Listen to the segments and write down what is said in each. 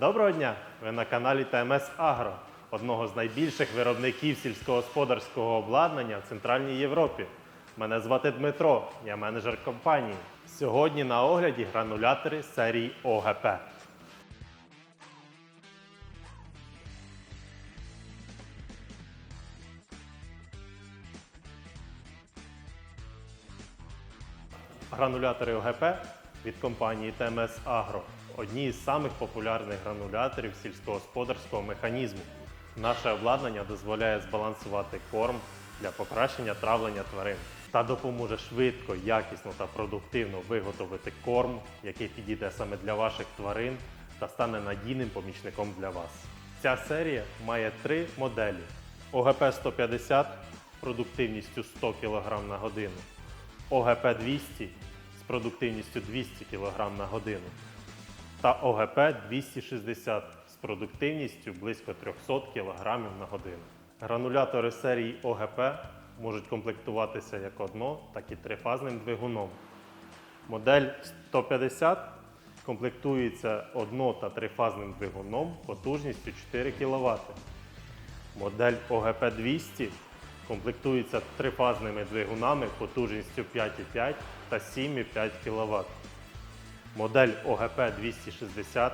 Доброго дня! Ви на каналі ТМС Агро, одного з найбільших виробників сільськогосподарського обладнання в Центральній Європі. Мене звати Дмитро, я менеджер компанії. Сьогодні на огляді гранулятори серії ОГП. Гранулятори ОГП від компанії ТМС Агро одні із самих популярних грануляторів сільськогосподарського механізму. Наше обладнання дозволяє збалансувати корм для покращення травлення тварин та допоможе швидко, якісно та продуктивно виготовити корм, який підійде саме для ваших тварин та стане надійним помічником для вас. Ця серія має три моделі: ОГП 150 продуктивністю 100 кг на годину, ОГП 200 з продуктивністю 200 кг на годину та ОГП 260 з продуктивністю близько 300 кг на годину. Гранулятори серії ОГП можуть комплектуватися як одно, так і трифазним двигуном. Модель 150 комплектується одно- та трифазним двигуном потужністю 4 кВт. Модель ОГП 200 комплектується трифазними двигунами потужністю 5,5 та 7,5 кВт. Модель ОГП 260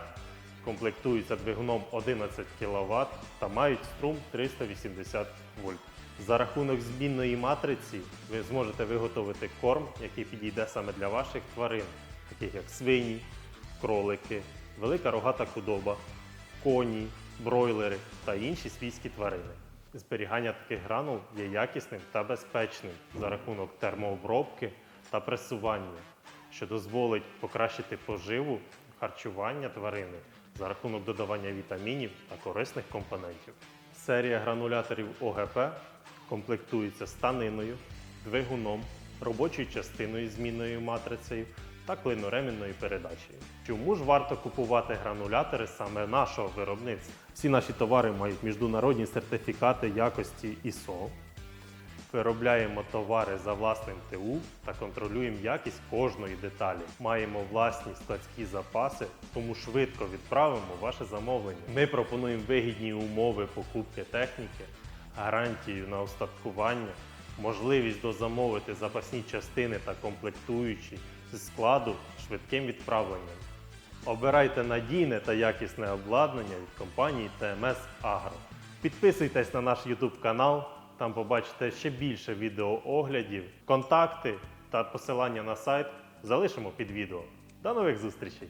комплектується двигуном 11 кВт та мають струм 380 вольт. За рахунок змінної матриці ви зможете виготовити корм, який підійде саме для ваших тварин, таких як свині, кролики, велика рогата худоба, коні, бройлери та інші свійські тварини. Зберігання таких гранул є якісним та безпечним за рахунок термообробки та пресування, що дозволить покращити поживу харчування тварини за рахунок додавання вітамінів та корисних компонентів. Серія грануляторів ОГП комплектується станиною, двигуном, робочою частиною змінною матрицею та клиноремінною передачею. Чому ж варто купувати гранулятори саме нашого виробництва? Всі наші товари мають міжнародні сертифікати якості ISO. Виробляємо товари за власним ТУ та контролюємо якість кожної деталі. Маємо власні складські запаси, тому швидко відправимо ваше замовлення. Ми пропонуємо вигідні умови покупки техніки, гарантію на остаткування, можливість дозамовити запасні частини та комплектуючі зі складу швидким відправленням. Обирайте надійне та якісне обладнання від компанії ТМС Агро. Підписуйтесь на наш YouTube канал, там побачите ще більше відеооглядів, контакти та посилання на сайт залишимо під відео. До нових зустрічей!